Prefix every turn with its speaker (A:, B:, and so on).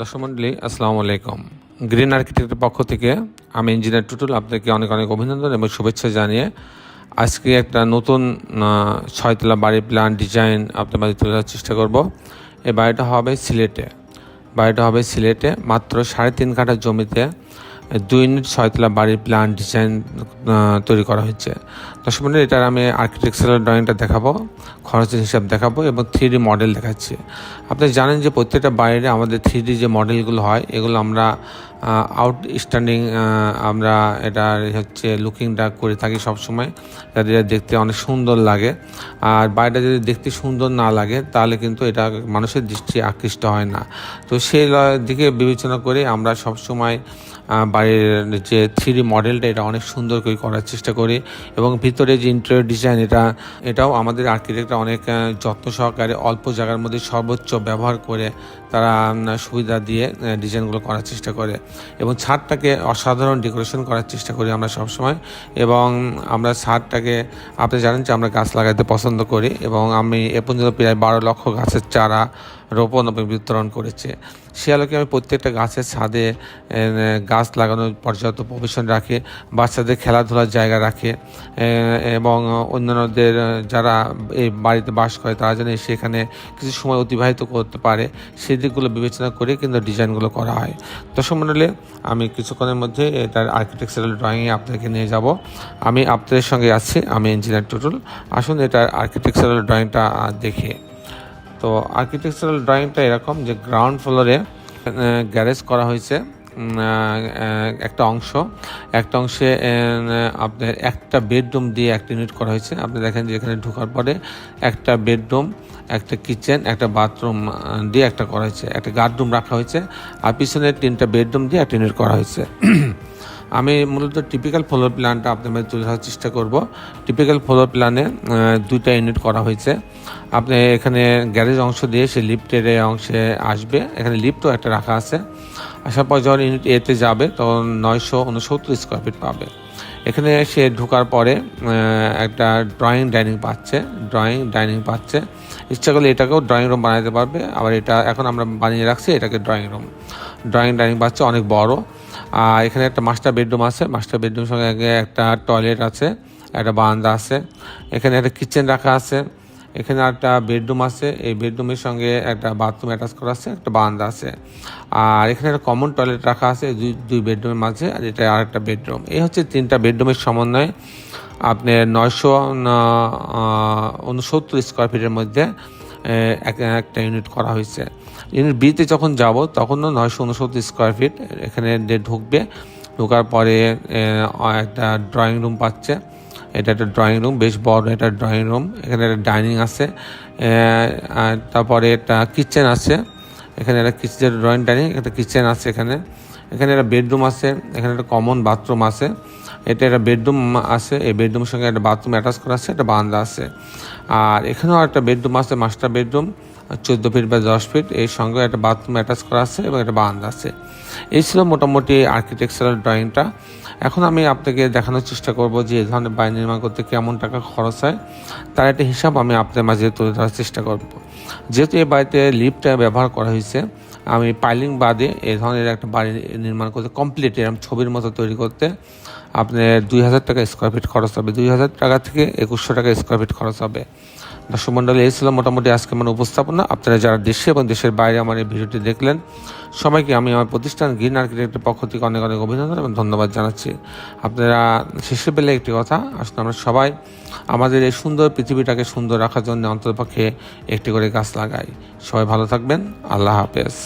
A: দর্শক মন্ডলী আসসালামু আলাইকুম। গ্রিন আর্কিটেক্টের পক্ষ থেকে আমি ইঞ্জিনিয়ার টুটুল আপনাকে অনেক অনেক অভিনন্দন এবং শুভেচ্ছা জানিয়ে আজকে একটা নতুন ছয়তলা বাড়ির প্ল্যান ডিজাইন আপনার মাঝে তুলে ধরার চেষ্টা করব। এই বাড়িটা হবে সিলেটে। বাড়িটা হবে সিলেটে, মাত্র সাড়ে তিন কাঠা জমিতে দুই ইউনিট ছয়তলা বাড়ির প্ল্যান ডিজাইন তৈরি করা হয়েছে। দর্শক মন্ডলী এটার আমি আর্কিটেকচারাল ড্রয়িংটা দেখাবো খরচের হিসাব দেখাবো এবং থ্রি মডেল দেখাচ্ছি। আপনি জানেন যে প্রত্যেকটা বাইরে আমাদের থ্রি যে মডেলগুলো হয়, এগুলো আমরা আউট স্ট্যান্ডিং আমরা এটা হচ্ছে লুকিংটা করে থাকি সবসময়, যাতে দেখতে অনেক সুন্দর লাগে। আর বাইরেটা যদি দেখতে সুন্দর না লাগে, তাহলে কিন্তু এটা মানুষের দৃষ্টি আকৃষ্ট হয় না। তো সেই দিকে বিবেচনা করে আমরা সবসময় বাড়ির যে থ্রি মডেলটা এটা অনেক সুন্দর করে করার চেষ্টা করি এবং ভিতরে যে ইন্টেরিয়র ডিজাইন এটা, এটাও আমাদের আর্কিটেক্টরা অনেক যত্ন সহকারে অল্প জায়গার মধ্যে সর্বোচ্চ ব্যবহার করে তারা সুবিধা দিয়ে ডিজাইনগুলো করার চেষ্টা করে এবং ছাদটাকে অসাধারণ ডেকোরেশন করার চেষ্টা করি আমরা সবসময় এবং আমরা ছাদটাকে, আপনি জানেন যে আমরা গাছ লাগাতে পছন্দ করি এবং আমি এ পর্যন্ত প্রায় বারো লক্ষ গাছের চারা রোপণ বিতরণ করেছে। সে আলোকে আমি প্রত্যেকটা গাছের ছাদে গাছ লাগানোর পর্যাপ্ত প্রবেশন রাখে, বাচ্চাদের খেলাধুলার জায়গা রাখে এবং অন্যান্যদের যারা এই বাড়িতে বাস করে তারা যেন সেখানে কিছু সময় অতিবাহিত করতে পারে। সেই দিকগুলো বিবেচনা করে কিন্তু ডিজাইনগুলো করা হয়। দর্শক মণ্ডলে আমি কিছুক্ষণের মধ্যে এটার আর্কিটেকচারাল ড্রয়িংয়ে আপনাকে নিয়ে যাব। আমি আপনাদের সঙ্গে আছি, আমি ইঞ্জিনিয়ার টুটুল। আসুন এটার আর্কিটেকচারাল ড্রয়িংটা দেখে। তো আর্কিটেকচারাল ড্রয়িংটা এরকম যে গ্রাউন্ড ফ্লোরে গ্যারেজ করা হয়েছে একটা অংশ। একটা অংশে আপনার একটা বেডরুম দিয়ে একটা ইউনিট করা হয়েছে। আপনি দেখেন যে এখানে ঢোকার পরে একটা বেডরুম একটা কিচেন একটা বাথরুম দিয়ে একটা করা হয়েছে। একটা গার্ডরুম রাখা হয়েছে। আর পিছনে তিনটা বেডরুম দিয়ে একটা ইউনিট করা হয়েছে। আমি মূলত টিপিক্যাল ফ্লোর প্ল্যানটা আপনাদের তুলে ধরার চেষ্টা করব। টিপিক্যাল ফ্লোর প্ল্যানে দুইটা ইউনিট করা হয়েছে। আপনি এখানে গ্যারেজ অংশ দিয়ে সে লিফটের অংশে আসবে। এখানে লিফটও একটা রাখা আছে। আসার পর যখন ইউনিট এতে যাবে, তখন নয়শো উনসত্তর স্কোয়ার ফিট পাবে। এখানে সে ঢোকার পরে একটা ড্রয়িং ডাইনিং পাচ্ছে ড্রয়িং ডাইনিং পাচ্ছে। ইচ্ছা করলে এটাকেও ড্রয়িং রুম বানাতে পারবে। আবার এটা এখন আমরা বানিয়ে রাখছি, এটাকে ড্রয়িং রুম ড্রয়িং ডাইনিং পাচ্ছে অনেক বড়। আর এখানে একটা মাস্টার বেডরুম আছে। মাস্টার বেডরুমের সঙ্গে একটা টয়লেট আছে, একটা বারান্দা আছে। এখানে একটা কিচেন রাখা আছে। এখানে একটা বেডরুম আছে। এই বেডরুমের সঙ্গে একটা বাথরুম অ্যাটাচ করা আছে, একটা বারান্দা আছে। আর এখানে একটা কমন টয়লেট রাখা আছে দুই দুই বেডরুমের মাঝে, আর এটা আর একটা বেডরুম এই হচ্ছে তিনটা বেডরুমের সমন্বয়ে আপনি নয়শো উনসত্তর স্কোয়ার ফিটের মধ্যে একটা ইউনিট করা হয়েছে। ইউনিট বিতে যখন যাব, তখনও নয়শো উনসত্তর স্কোয়ার ফিট এখানে ঢুকবে। ঢোকার পরে একটা ড্রয়িং রুম পাচ্ছে। এটা একটা ড্রয়িং রুম বেশ বড় একটা ড্রয়িং রুম এখানে একটা ডাইনিং আছে। তারপরে একটা কিচেন আছে। এখানে একটা কিচেন ড্রয়িং ডাইনিং একটা কিচেন আছে এখানে। এখানে একটা বেডরুম আছে। এখানে একটা কমন বাথরুম আছে। এটা একটা বেডরুম আছে, এই বেডরুমের সঙ্গে একটা বাথরুম অ্যাটাচ করা আছে, একটা বারান্দা আছে। আর এখানেও একটা বেডরুম আছে মাস্টার বেডরুম, চোদ্দ ফিট বা দশ ফিট এর সঙ্গে একটা বাথরুম অ্যাটাচ করা আছে এবং একটা বারান্দা আছে। এই ছিল মোটামুটি আর্কিটেকচারাল ড্রয়িংটা এখন আমি আপনাকে দেখানোর চেষ্টা করব যে এই ধরনের বাড়ি নির্মাণ করতে কেমন টাকা খরচ হয়। তার একটা হিসাব আমি আপনাদের মাঝে তুলে ধরার চেষ্টা করব। যেহেতু এই বাড়িতে লিফটটা ব্যবহার করা হয়েছে, আমি পাইলিং বাদে এই ধরনের একটা বাড়ি নির্মাণ করতে কমপ্লিট এরকম ছবির মতো তৈরি করতে আপনার দুই হাজার টাকা স্কোয়ার ফিট খরচ হবে। দুই হাজার টাকা থেকে একুশশো টাকা স্কোয়ার ফিট খরচ হবে। দর্শক মণ্ডলী এই ছিল মোটামুটি আজকে আমার উপস্থাপনা। আপনারা যারা দেশে এবং দেশের বাইরে আমার এই ভিডিওটি দেখলেন, সবাইকে আমি আমার প্রতিষ্ঠান গ্রিন আর্কিটেক্টের পক্ষ থেকে অনেক অনেক অভিনন্দন এবং ধন্যবাদ জানাচ্ছি। আপনারা শেষে পেলে একটি কথা, আসলে আমরা সবাই আমাদের এই সুন্দর পৃথিবীটাকে সুন্দর রাখার জন্য অন্ততপক্ষে একটি করে গাছ লাগাই। সবাই ভালো থাকবেন। আল্লাহ হাফেজ।